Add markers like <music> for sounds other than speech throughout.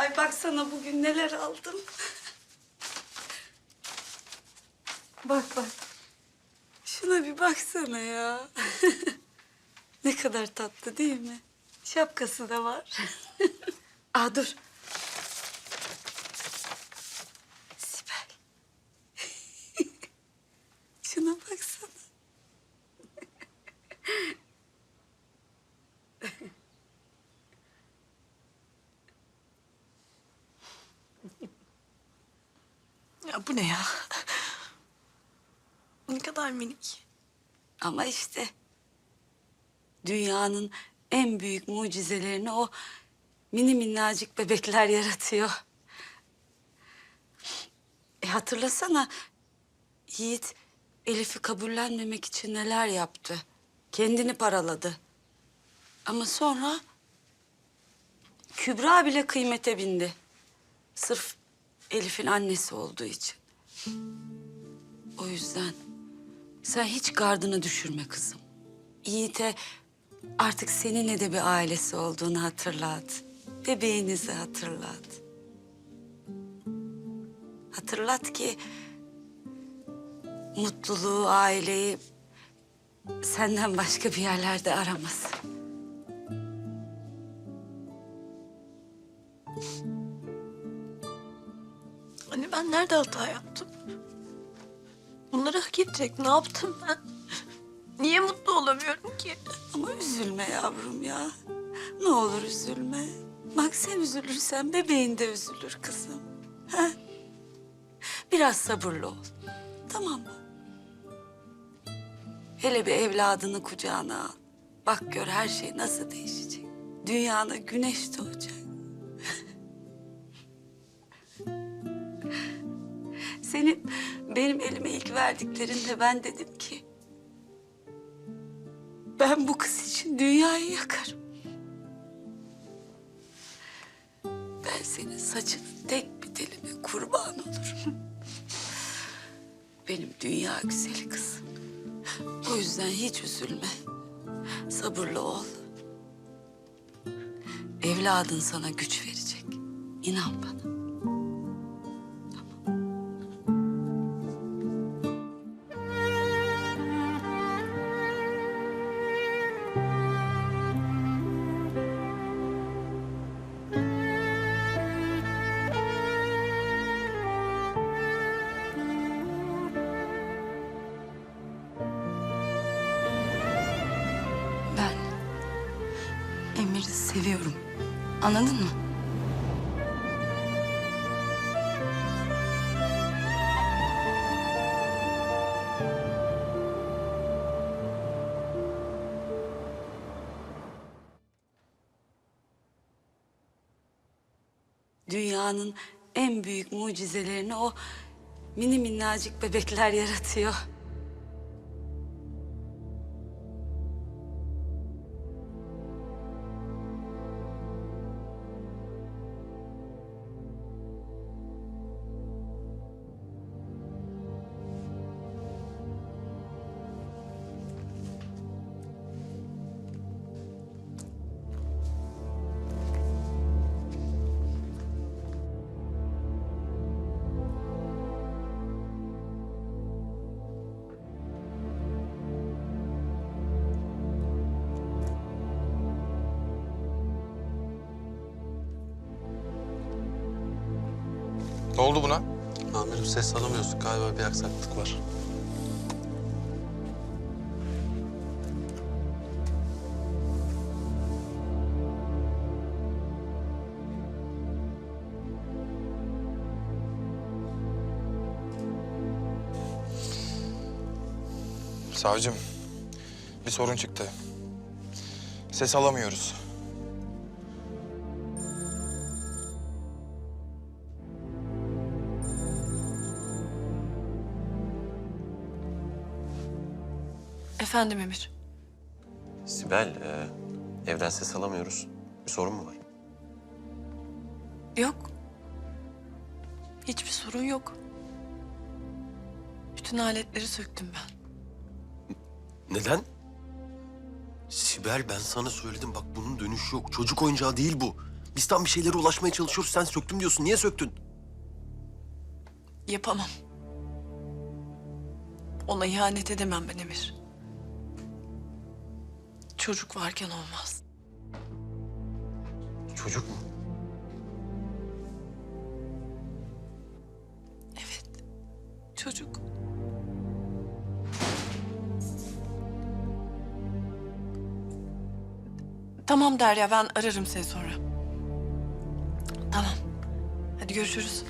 Ay baksana bugün neler aldım. bak bak. Şuna bir baksana ya. <laughs> ne kadar tatlı değil mi? Şapkası da var. <laughs> Aa dur. Sibel. Şuna baksana. Ya bu ne ya? Ne kadar minik. Ama işte dünyanın en büyük mucizelerini o mini minnacık bebekler yaratıyor. E hatırlasana Yiğit Elif'i kabullenmemek için neler yaptı. Kendini paraladı. Ama sonra Kübra bile kıymete bindi. Sırf Elif'in annesi olduğu için. O yüzden sen hiç gardını düşürme kızım. Yiğit'e artık seninle de bir ailesi olduğunu hatırlat. Bebeğinizi hatırlat. Hatırlat ki mutluluğu, aileyi senden başka bir yerlerde aramasın. Anne ben nerede hata yaptım? Bunları hak edecek ne yaptım ben? Niye mutlu olamıyorum ki? Ama üzülme yavrum ya. Ne olur üzülme. Bak sen üzülürsen bebeğin de üzülür kızım. Ha? Biraz sabırlı ol. Tamam mı? Hele bir evladını kucağına al. Bak gör her şey nasıl değişecek. Dünyana güneş doğacak. Benim elime ilk verdiklerinde ben dedim ki... Ben bu kız için dünyayı yakarım. Ben senin saçının tek bir teline kurban olurum. Benim dünya güzeli kızım. O yüzden hiç üzülme. Sabırlı ol. Evladın sana güç verecek. İnan bana. Seviyorum. Anladın mı? Dünyanın en büyük mucizelerini o mini minnacık bebekler yaratıyor. Ne oldu buna? Amirim ses alamıyorsun. Galiba bir aksaklık var. Savcım, bir sorun çıktı. Ses alamıyoruz. Efendim Emir. Sibel, e, evden ses alamıyoruz. Bir sorun mu var? Yok. Hiçbir sorun yok. Bütün aletleri söktüm ben. Neden? Sibel ben sana söyledim bak bunun dönüşü yok. Çocuk oyuncağı değil bu. Biz tam bir şeylere ulaşmaya çalışıyoruz. Sen söktüm diyorsun. Niye söktün? Yapamam. Ona ihanet edemem ben Emir. Çocuk varken olmaz. Çocuk mu? Evet. Çocuk. Tamam Derya ben ararım seni sonra. Tamam. Hadi görüşürüz.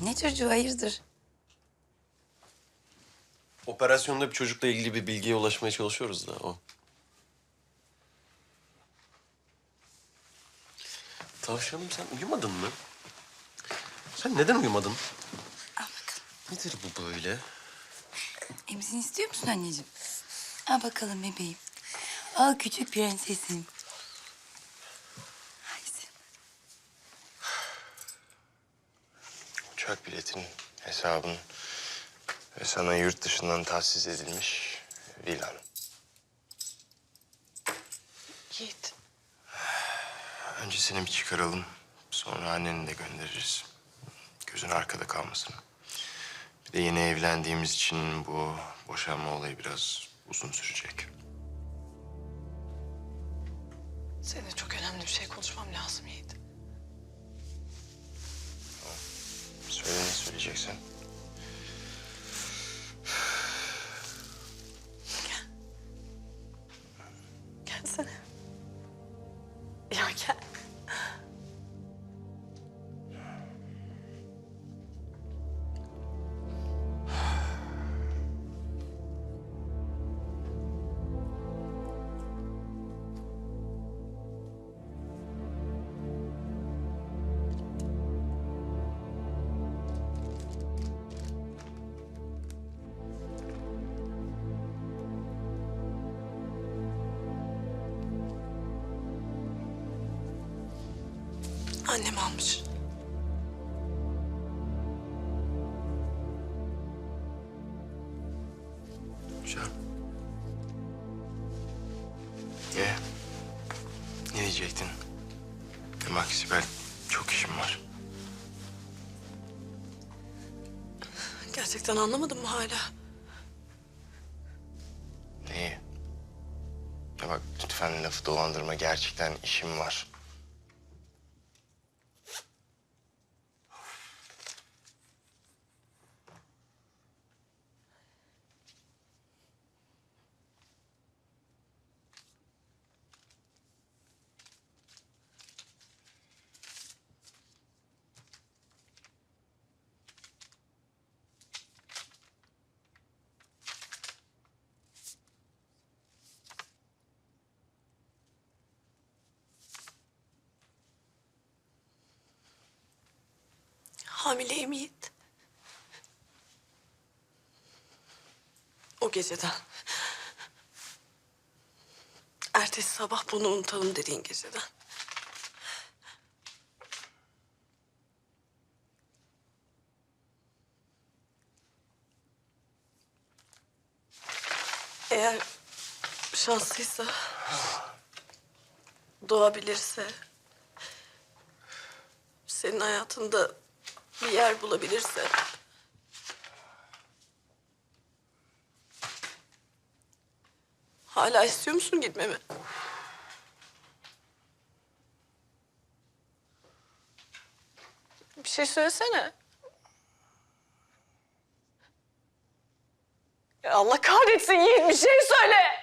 Ne çocuğu hayırdır? Operasyonda bir çocukla ilgili bir bilgiye ulaşmaya çalışıyoruz da o. Tavşanım sen uyumadın mı? Sen neden uyumadın? Al bakalım. Nedir bu böyle? Emzini istiyor musun anneciğim? Al bakalım bebeğim. Al küçük prensesim. Ay sen- Uçak biletin, hesabın ve sana yurt dışından tahsis edilmiş villan. Yiğit. Önce seni bir çıkaralım. Sonra anneni de göndeririz. Gözün arkada kalmasın. Bir de yeni evlendiğimiz için bu boşanma olayı biraz uzun sürecek. Seninle çok önemli bir şey konuşmam lazım Yiğit. Söyle ne söyleyeceksin? Gelsene. Ya gel. Annem almış. Güzel. Ee, ne diyecektin? Bak Sibel, çok işim var. Gerçekten anlamadın mı hala? Neyi? Ya bak lütfen lafı dolandırma. Gerçekten işim var. Hamileyim Yiğit. O geceden. Ertesi sabah bunu unutalım dediğin geceden. Eğer şanslıysa, doğabilirse, senin hayatında bir yer bulabilirse... Hala istiyor musun gitmemi? Bir şey söylesene. Ya Allah kahretsin Yiğit bir şey söyle.